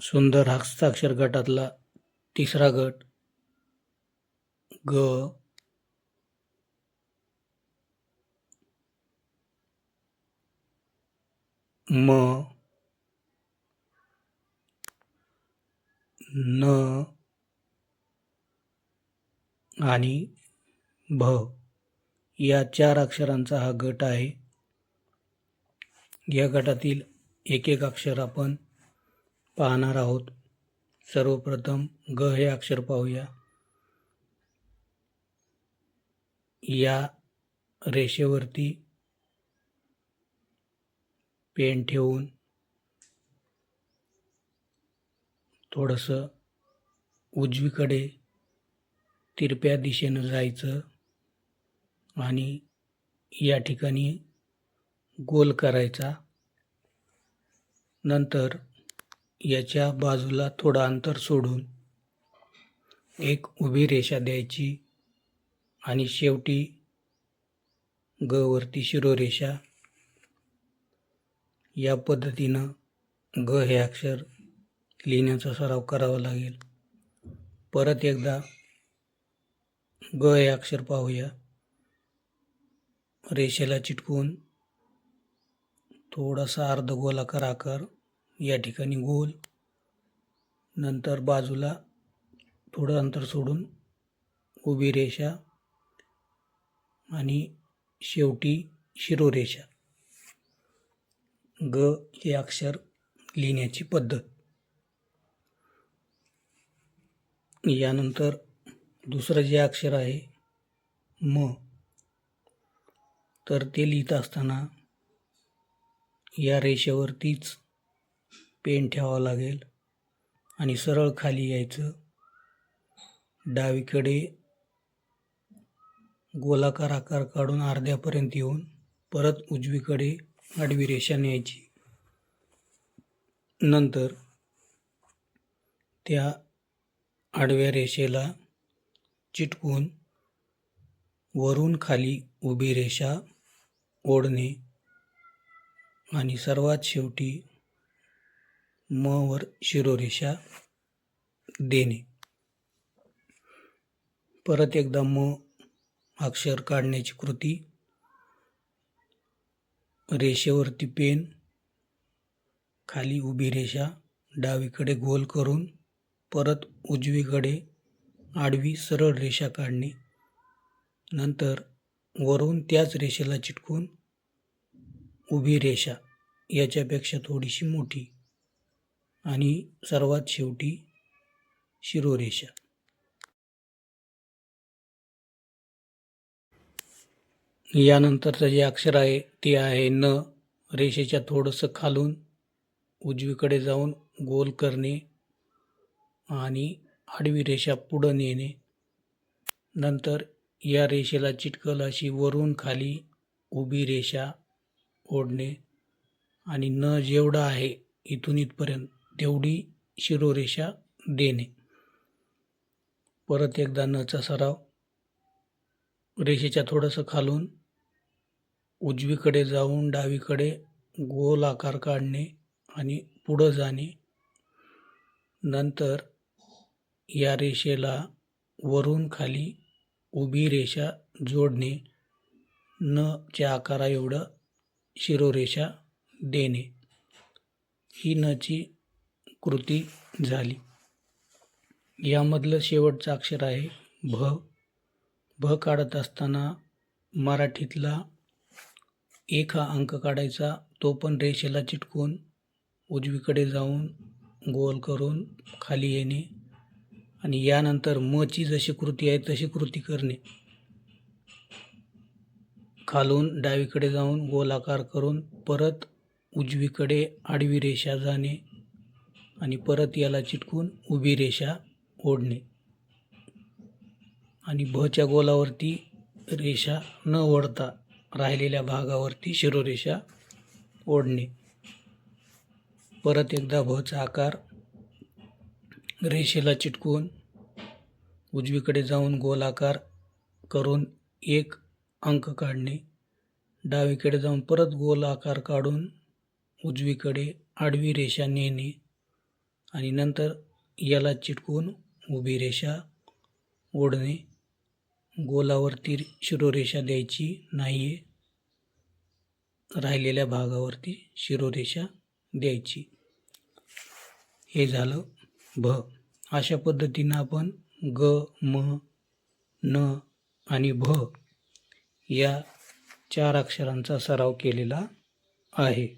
सुंदर हस्ताक्षर गटातला तिसरा गट ग. म. न. आणि भ. या चार अक्षरांचा हा गट आहे. या गटातील एक एक अक्षर आपण पाहणार आहोत. सर्वप्रथम ग हे अक्षर पाहूया. या रेषेवरती पेन ठेवून थोडंसं उजवीकडे तिरप्या दिशेनं जायचं आणि या ठिकाणी गोल करायचा. नंतर याच्या बाजूला थोडं अंतर सोडून एक उभी रेषा द्यायची आणि शेवटी गवरती शिरोरेषा. या पद्धतीनं ग हे अक्षर लिहिण्याचा सराव करावा लागेल. परत एकदा ग हे अक्षर पाहूया. रेषेला चिटकून थोडासा अर्धगोलाकार आकार या ठिकाणी गोल. नंतर बाजूला थोडं अंतर सोडून उभी रेषा आणि शेवटी शिरोरेषा. ग हे अक्षर लिहिण्याची पद्धत. यानंतर दुसरं जे अक्षर आहे म. तर ते लिहित असताना या रेषेवरतीच पेन ठेवावं लागेल आणि सरळ खाली यायचं. डावीकडे गोलाकार आकार काढून अर्ध्यापर्यंत येऊन परत उजवीकडे आडवी रेषा न्यायची. नंतर त्या आडव्या रेषेला चिटकून वरून खाली उभी रेषा ओढणे आणि सर्वात शेवटी म वर शिरोरेषा देणे. परत एकदा म अक्षर काढण्याची कृती. रेषेवरती पेन. खाली उभी रेषा. डावीकडे गोल करून. परत उजवीकडे आडवी सरळ रेषा काढणे. नंतर वरून त्याच रेषेला चिटकून उभी रेषा. याच्यापेक्षा थोडीशी मोठी. आणि सर्वात शेवटी शिरोरेषा. यानंतरचं जे अक्षर आहे ते आहे न रेषेच्या थोडंसं खालून उजवीकडे जाऊन गोल करणे आणि आडवी रेषा पुढं नेणे. नंतर या रेषेला चिटकल अशी वरून खाली उभी रेषा ओढणे आणि न जेवढं आहे इथून इथपर्यंत तेवढी शिरोरेषा देणे. परत एकदा नचा सराव. रेषेच्या थोडंसं खालून उजवीकडे जाऊन डावीकडे गोल आकार काढणे आणि पुढं जाणे. नंतर या रेषेला वरून खाली उभी रेषा जोडणे. न च्या आकारा एवढं शिरोरेषा देणे. ही नची कृती झाली. यामधलं शेवटचं अक्षर आहे भ. भ काढत असताना मराठीतला एक हा अंक काढायचा तो पण रेषेला चिटकून उजवीकडे जाऊन गोल करून खाली येणे आणि यानंतर मची जशी कृती आहे तशी कृती करणे. खालून डावीकडे जाऊन गोलाकार करून परत उजवीकडे आडवी रेषा जाणे. आणि परत याला चिटकून उभी रेषा ओढणे. आणि भच्या गोलावरती रेषा न ओढता राहिलेल्या भागावरती शिरोरेषा ओढणे. परत एकदा भचा आकार रेषेला चिटकून उजवीकडे जाऊन गोलाकार करून एक अंक काढणे. डावीकडे जाऊन परत गोल आकार काढून उजवीकडे आडवी रेषा नेणे. आणि नंतर याला चिटकून उभी रेषा ओढणे. गोलावरती शिरोरेषा द्यायची नाही आहे राहिलेल्या भागावरती शिरोरेषा द्यायची. हे झालं भ. अशा पद्धतीनं आपण ग म न आणि भ या चार अक्षरांचा सराव केलेला आहे.